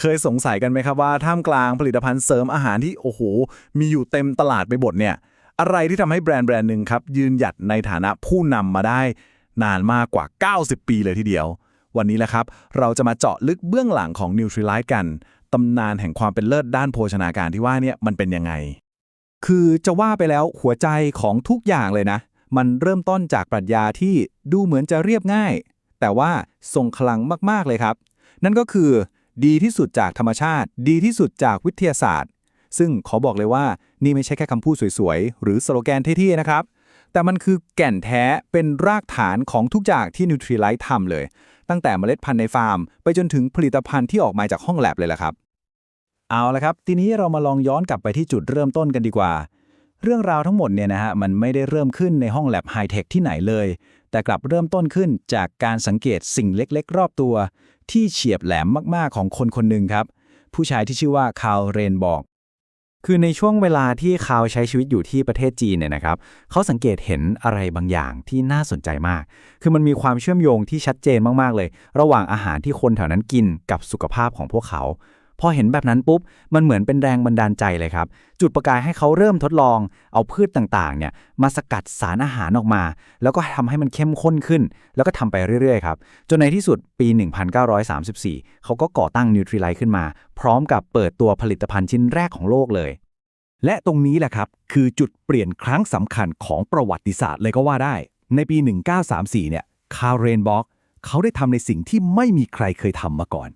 เคยสงสัยกันไหมครับว่าท่ามกลางผลิตภัณฑ์เสริมอาหารที่โอ้โห มีอยู่เต็มตลาดไปหมดเนี่ย อะไรที่ทำให้แบรนด์แบรนด์หนึ่งครับยืนหยัดในฐานะผู้นำมาได้ นานมากกว่า 90 ปีเลยทีเดียว วันนี้แหละครับ เราจะมาเจาะลึกเบื้องหลังของ Nutrilite กันตำนานแห่งความเป็นเลิศด้านโภชนาการที่ว่าเนี่ยมันเป็นยังไง คือจะว่าไปแล้วหัวใจของทุกอย่างเลยนะ มันเริ่มต้นจากปรัชญาที่ดูเหมือนจะเรียบง่าย แต่ว่าทรงพลังมากๆเลยครับ นั่นก็คือ ดีที่สุดจากธรรมชาติ ดีที่สุดจากวิทยาศาสตร์ ซึ่งขอบอกเลยว่านี่ไม่ใช่แค่คำพูดสวยๆ หรือสโลแกนเท่ๆนะครับ แต่มันคือแก่นแท้เป็นรากฐานของทุกอย่างที่ Nutrilite ทำเลย ตั้งแต่เมล็ดพันธุ์ในฟาร์ม ไปจนถึงผลิตภัณฑ์ที่ออกมาจากห้องแลบเลยล่ะครับ เอาละครับ ทีนี้เรามาลองย้อนกลับไปที่จุดเริ่มต้นกันดีกว่า เรื่องราวทั้งหมดเนี่ยนะฮะมันไม่ได้เริ่มขึ้นในห้องแลบไฮเทคที่ไหนเลย แต่กลับเริ่มต้นขึ้นจากการสังเกตสิ่งเล็กๆ รอบตัว ที่เฉียบแหลมมากๆของคนคนหนึ่งครับ ผู้ชายที่ชื่อว่าคาร์ลเรนบอก คือในช่วงเวลาที่เขาใช้ชีวิตอยู่ที่ประเทศจีนเนี่ยนะครับ เขาสังเกตเห็นอะไรบางอย่างที่น่าสนใจมาก คือมันมีความเชื่อมโยงที่ชัดเจนมากๆเลย ระหว่างอาหารที่คนแถวนั้นกินกับสุขภาพของพวกเขา พอเห็นแบบนั้นปุ๊บ มันเหมือนเป็นแรงบันดาลใจเลยครับ จุดประกายให้เขาเริ่มทดลอง เอาพืชต่างๆ เนี่ยมาสกัดสารอาหารออกมา แล้วก็ทำให้มันเข้มข้นขึ้น แล้วก็ทำไปเรื่อยๆ ครับ จนในที่สุดปี 1934 เขาก็ก่อตั้ง Nutrilite ขึ้นมา พร้อมกับเปิดตัวผลิตภัณฑ์ชิ้นแรกของโลกเลย และตรงนี้แหละครับ คือจุดเปลี่ยนครั้งสำคัญของประวัติศาสตร์เลยก็ว่าได้ ในปี 1934 เนี่ย คาร์เรนบ็อกเขาได้ทำในสิ่งที่ไม่มีใครเคยทำมาก่อน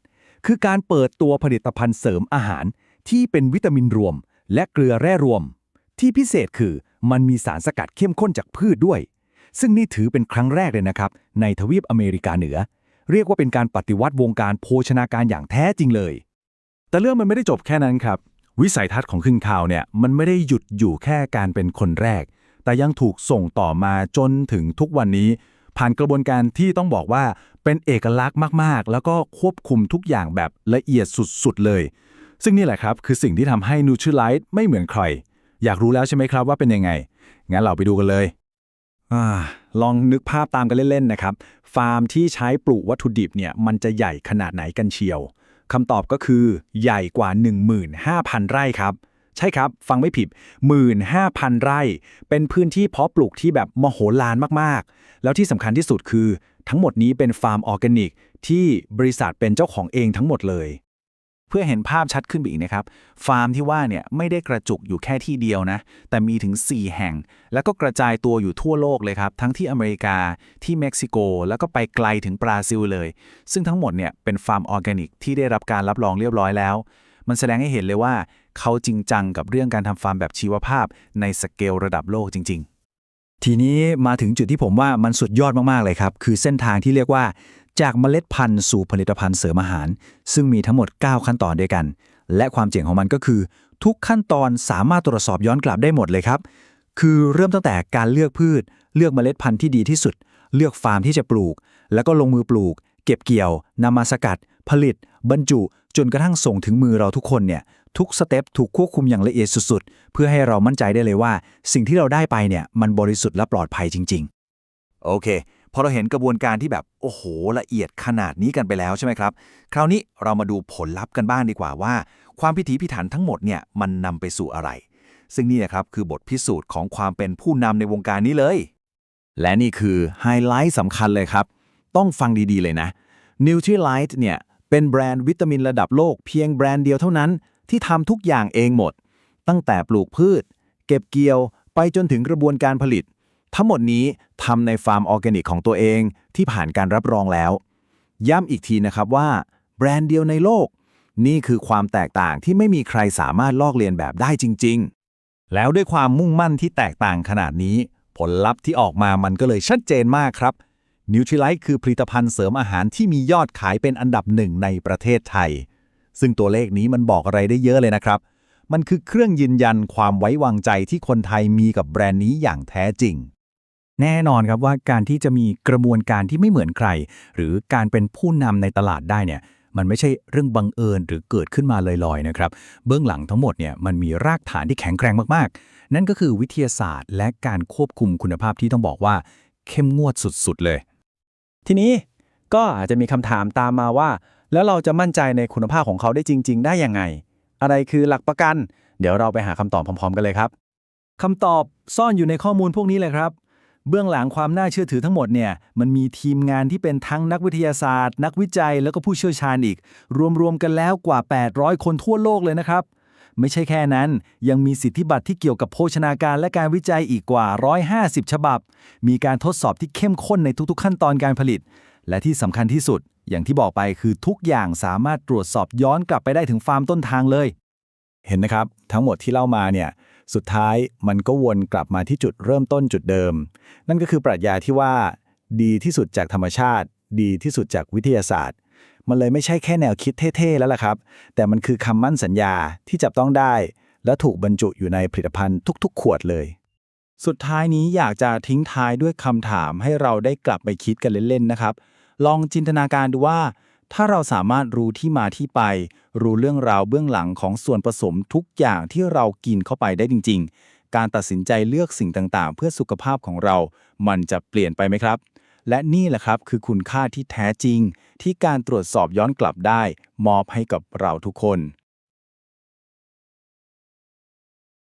คือการเปิดตัวผลิตภัณฑ์เสริมอาหารที่เป็นวิตามินรวม และเกลือแร่รวม ที่พิเศษคือมันมีสารสกัดเข้มข้นจากพืชด้วย ซึ่งนี่ถือเป็นครั้งแรกเลยนะครับ ในทวีปอเมริกาเหนือ เรียกว่าเป็นการปฏิวัติวงการโภชนาการอย่างแท้จริงเลย แต่เรื่องมันไม่ได้จบแค่นั้นครับ วิสัยทัศน์ของขึ้นข่าวเนี่ยมันไม่ได้หยุดอยู่แค่การเป็นคนแรก แต่ยังถูกส่งต่อมาจนถึงทุกวันนี้ ผ่านกระบวนการที่ต้องบอกว่าเป็นเอกลักษณ์มาก ๆ แล้วก็ควบคุมทุกอย่างแบบละเอียดสุด ๆ เลย ซึ่งนี่แหละครับคือสิ่งที่ทำให้ Nutrilite ไม่เหมือนใคร อยากรู้แล้วใช่ไหมครับว่าเป็นยังไง งั้นเราไปดูกันเลยอลองนึกภาพตามกันเล่น ๆ นะครับ ฟาร์มที่ใช้ปลูกวัตถุดิบเนี่ยมันจะใหญ่ขนาดไหนกันเชียวคำตอบก็คือใหญ่กว่า 15,000 ไร่ครับ ใช่ครับ ฟังไม่ผิด 15,000 ไร่ เป็นพื้นที่เพาะปลูกที่แบบมโหฬารมากๆ แล้วที่สำคัญที่สุดคือ ทั้งหมดนี้เป็นฟาร์มออร์แกนิก ที่บริษัทเป็นเจ้าของเองทั้งหมดเลย เพื่อเห็นภาพชัดขึ้นไปอีกนะครับ ฟาร์มที่ว่าเนี่ยไม่ได้กระจุกอยู่แค่ที่เดียวนะ แต่มีถึง 4 แห่ง แล้วก็กระจายตัวอยู่ทั่วโลกเลยครับ ทั้งที่อเมริกาที่เม็กซิโก แล้วก็ไปไกลถึงบราซิลเลย ซึ่งทั้งหมดเนี่ยเป็นฟาร์มออร์แกนิกที่ได้รับการรับรองเรียบร้อยแล้ว มันแสดงให้เห็นเลยว่า เขาจริงจังกับเรื่องการทำฟาร์มแบบชีวภาพในสเกลระดับโลกจริง ๆ ทีนี้มาถึงจุดที่ผมว่ามันสุดยอดมาก ๆ เลยครับ คือเส้นทางที่เรียกว่าจากเมล็ดพันธุ์สู่ผลิตภัณฑ์เสริมอาหาร ซึ่งมีทั้งหมด 9 ขั้นตอนด้วยกัน และความเจ๋งของมันก็คือ ทุกขั้นตอนสามารถตรวจสอบย้อนกลับได้หมดเลยครับ คือเริ่มตั้งแต่การเลือกพืช เลือกเมล็ดพันธุ์ที่ดีที่สุด เลือกฟาร์มที่จะปลูก แล้วก็ลงมือปลูก เก็บเกี่ยว นำมาสกัด ผลิต บรรจุ จนกระทั่งส่งถึงมือเราทุกคนเนี่ยทุกสเต็ปถูกควบคุมอย่างละเอียดสุดๆ เพื่อให้เรามั่นใจได้เลยว่า สิ่งที่เราได้ไปเนี่ยมันบริสุทธิ์และปลอดภัยจริง ๆ โอเค พอเราเห็นกระบวนการที่แบบโอ้โหละเอียดขนาดนี้กันไปแล้วใช่ไหมครับ คราวนี้เรามาดูผลลัพธ์กันบ้างดีกว่าว่า ความพิถีพิถันทั้งหมดเนี่ยมันนำไปสู่อะไร ซึ่งนี่นะครับคือบทพิสูจน์ของความเป็นผู้นำในวงการนี้เลย และนี่คือไฮไลท์สำคัญเลยครับ ต้องฟังดีๆเลยนะ Nutrilite เนี่ย เป็นแบรนด์วิตามินระดับโลกเพียงแบรนด์เดียวเท่านั้น ที่ทำทุกอย่างเองหมด ตั้งแต่ปลูกพืช เก็บเกี่ยวไปจนถึงกระบวนการผลิต ทั้งหมดนี้ทำในฟาร์มออร์แกนิกของตัวเองที่ผ่านการรับรองแล้ว ย้ำอีกทีนะครับว่า แบรนด์เดียวในโลก นี่คือความแตกต่างที่ไม่มีใครสามารถลอกเลียนแบบได้จริง ๆ แล้วด้วยความมุ่งมั่นที่แตกต่างขนาดนี้ ผลลัพธ์ที่ออกมามันก็เลยชัดเจนมากครับ Nutrilite คือผลิตภัณฑ์เสริมอาหารที่มียอดขายเป็นอันดับหนึ่งในประเทศไทย ซึ่งตัวเลขนี้มันบอกอะไรได้เยอะเลยนะครับ มันคือเครื่องยืนยันความไว้วางใจที่คนไทยมีกับแบรนด์นี้อย่างแท้จริง แน่นอนครับว่าการที่จะมีกระบวนการที่ไม่เหมือนใคร หรือการเป็นผู้นำในตลาดได้เนี่ยมันไม่ใช่เรื่องบังเอิญหรือเกิดขึ้นมาลอยๆนะครับ เบื้องหลังทั้งหมดเนี่ยมันมีรากฐานที่แข็งแกร่งมากๆ นั่นก็คือวิทยาศาสตร์ และการควบคุมคุณภาพที่ต้องบอกว่า เข้มงวดสุดๆเลย ทีนี้ก็อาจจะมีคำถามตามมาว่า แล้วเราจะมั่นใจในคุณภาพของเขาได้จริง ๆ ได้ยังไง อะไรคือหลักประกัน เดี๋ยวเราไปหาคำตอบพร้อม ๆ กันเลยครับคำตอบซ่อนอยู่ในข้อมูลพวกนี้เลยครับ เบื้องหลังความน่าเชื่อถือทั้งหมดเนี่ยมันมีทีมงานที่เป็นทั้งนักวิทยาศาสตร์ นักวิจัยแล้วก็ผู้เชี่ยวชาญอีก รวมๆกันแล้วกว่า 800 คนทั่วโลกเลยนะครับ ไม่ใช่แค่นั้น ยังมีสิทธิบัตรที่เกี่ยวกับโภชนาการและการวิจัยอีกกว่า 150 ฉบับ มีการทดสอบที่เข้มข้นในทุกๆ ขั้นตอนการผลิต และที่สำคัญที่สุด อย่างที่บอกไปคือทุกอย่างสามารถตรวจสอบย้อนกลับไปได้ถึงฟาร์มต้นทางเลย เห็นนะครับ ทั้งหมดที่เล่ามาเนี่ยสุดท้ายมันก็วนกลับมาที่จุดเริ่มต้นจุดเดิม นั่นก็คือปรัชญาที่ว่า ดีที่สุดจากธรรมชาติ ดีที่สุดจากวิทยาศาสตร์ มันเลยไม่ใช่แค่แนวคิดเท่ๆแล้วล่ะครับ แต่มันคือคำมั่นสัญญาที่จับต้องได้ และถูกบรรจุอยู่ในผลิตภัณฑ์ทุก ๆ ขวดเลย สุดท้ายนี้อยากจะทิ้งท้ายด้วยคำถามให้เราได้กลับไปคิดกันเล่นๆนะครับ ลองจินตนาการดูว่า ถ้าเราสามารถรู้ที่มาที่ไป รู้เรื่องราวเบื้องหลังของส่วนผสมทุกอย่างที่เรากินเข้าไปได้จริง ๆ การตัดสินใจเลือกสิ่งต่างๆ เพื่อสุขภาพของเรา มันจะเปลี่ยนไปไหมครับ และนี่แหละครับคือคุณค่าที่แท้จริง ที่การตรวจสอบย้อนกลับได้ มอบให้กับเราทุกคน